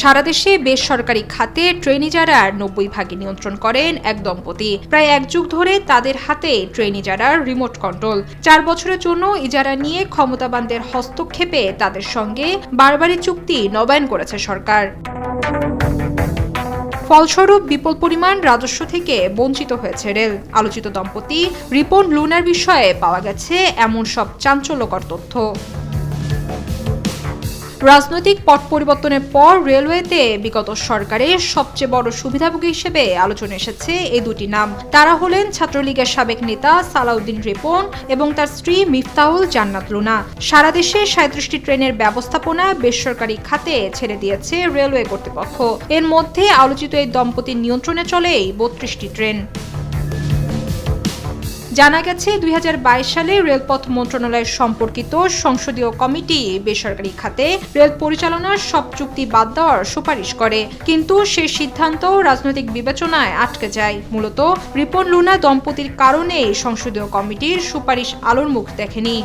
সারা দেশে বেসরকারি খাতে ট্রেন ইজারার নব্বই ভাগে নিয়ন্ত্রণ করেন এক দম্পতি। প্রায় এক যুগ ধরে তাদের হাতে ট্রেন ইজারার রিমোট কন্ট্রোল। চার বছরের জন্য ইজারা নিয়ে ক্ষমতাবানদের হস্তক্ষেপে তাদের সঙ্গে বারবারই চুক্তি নবায়ন করেছে সরকার। ফলস্বরূপ বিপুল পরিমাণ রাজস্ব থেকে বঞ্চিত হয়েছে রেল। আলোচিত দম্পতি রিপন লুনার বিষয়ে পাওয়া গেছে এমন সব চাঞ্চল্যকর তথ্য। রাজনৈতিক পট পরিবর্তনের পর রেলওয়েতে বিগত সরকারের সবচেয়ে বড় সুবিধাভোগী হিসেবে আলোচনা এসেছে এই দুটি নাম। তারা হলেন ছাত্রলীগের সাবেক নেতা সালাউদ্দিন রিপন এবং তার স্ত্রী মিফতাহুল জান্নাত লুনা সারা দেশে সাঁত্রিশটি ট্রেনের ব্যবস্থাপনা বেসরকারি খাতে ছেড়ে দিয়েছে রেলওয়ে কর্তৃপক্ষ। এর মধ্যে আলোচিত এই দম্পতির নিয়ন্ত্রণে চলে বত্রিশটি ট্রেন। জানা গেছে, দুই হাজার বাইশ সালে রেলপথ মন্ত্রণালয় সম্পর্কিত সংসদীয় কমিটি বেসরকারি খাতে রেল পরিচালনার সব চুক্তি বাদ দেওয়ার সুপারিশ করে। কিন্তু সে সিদ্ধান্ত রাজনৈতিক বিবেচনায় আটকে যায়। মূলত, রিপন লুনা দম্পতির কারণেই সংসদীয় কমিটির সুপারিশ আলোর মুখ দেখেনি।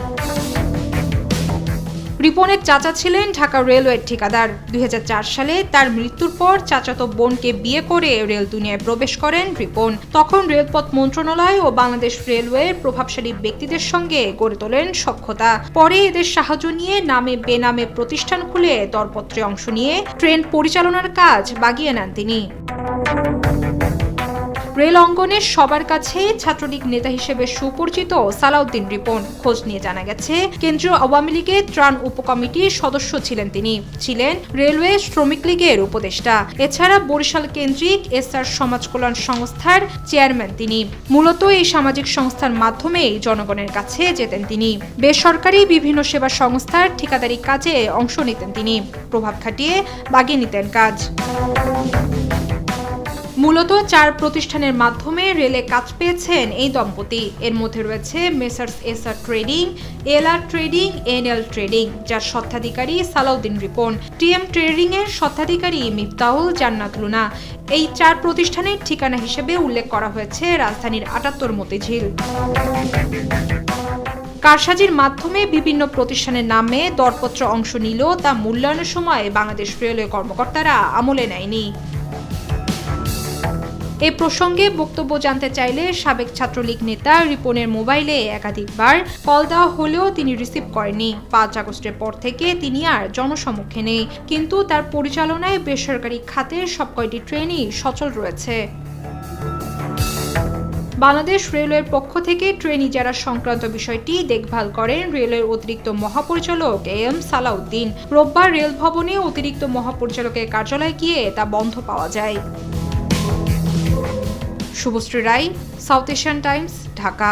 রিপনের চাচা ছিলেন ঢাকা রেলওয়ের ঠিকাদার। দুই হাজার চার সালে তার মৃত্যুর পর চাচাতো বোনকে বিয়ে করে রেল দুনিয়ায় প্রবেশ করেন রিপন। তখন রেলপথ মন্ত্রণালয় ও বাংলাদেশ রেলওয়ের প্রভাবশালী ব্যক্তিদের সঙ্গে গড়ে তোলেন সক্ষতা পরে এদের সাহায্য নিয়ে নামে বেনামে প্রতিষ্ঠান খুলে দরপত্রে অংশ নিয়ে ট্রেন পরিচালনার কাজ বাগিয়ে নেন তিনি। রেল অঙ্গনে সবার কাছে ছাত্রলীগ নেতা হিসেবে সুপরিচিত সালাউদ্দিন রিপন খোঁজ নিয়ে জানা গেছে, কেন্দ্রীয় আওয়ামী লীগের ত্রাণ উপকমিটির সদস্য ছিলেন তিনি। ছিলেন রেলওয়ে শ্রমিক লীগের উপদেষ্টা। এছাড়া বরিশাল কেন্দ্রিক এসআর সমাজ কল্যাণ সংস্থার চেয়ারম্যান তিনি। মূলত এই সামাজিক সংস্থার মাধ্যমেই জনগণের কাছে যেতেন তিনি। বেসরকারি বিভিন্ন সেবা সংস্থার ঠিকাদারি কাজে অংশ নিতেন তিনি। প্রভাব খাটিয়ে বাগিয়ে নিতেন কাজ। মূলত চার প্রতিষ্ঠানের মাধ্যমে রেলে কাজ পেয়েছেন এই দম্পতি। এর মধ্যে রয়েছে messrs SR trading LR trading NL trading যার স্বত্বাধিকারী সালাউদ্দিন রিপন। টিএম ট্রেডিং এর স্বত্বাধিকারী মিফতাহুল জান্নাত লুনা এই চার প্রতিষ্ঠানের ঠিকানা হিসেবে উল্লেখ করা হয়েছে রাজধানীর আটাত্তর মতিঝিল। কারসাজির মাধ্যমে বিভিন্ন প্রতিষ্ঠানের নামে দরপত্র অংশ নিল তা মূল্যায়নের সময় বাংলাদেশ রেলওয়ে কর্মকর্তারা আমলে নেয়নি। এ প্রসঙ্গে বক্তব্য জানতে চাইলে সাবেক ছাত্রলীগ নেতা রিপনের মোবাইলে একাধিকবার কল দেওয়া হলেও তিনি রিসিভ করেনি পাঁচ আগস্টের পর থেকে তিনি আর জনসমক্ষে নেই। কিন্তু তার পরিচালনায় বেসরকারি খাতের সব কয়টি ট্রেনই সচল রয়েছে। বাংলাদেশ রেলওয়ের পক্ষ থেকে ট্রেন ইজারা সংক্রান্ত বিষয়টি দেখভাল করেন রেলওয়ের অতিরিক্ত মহাপরিচালক এ এম সালাউদ্দিন। রোববার রেল ভবনে অতিরিক্ত মহাপরিচালকের কার্যালয়ে গিয়ে তা বন্ধ পাওয়া যায়। Subhashree Roy South Asian Times Dhaka.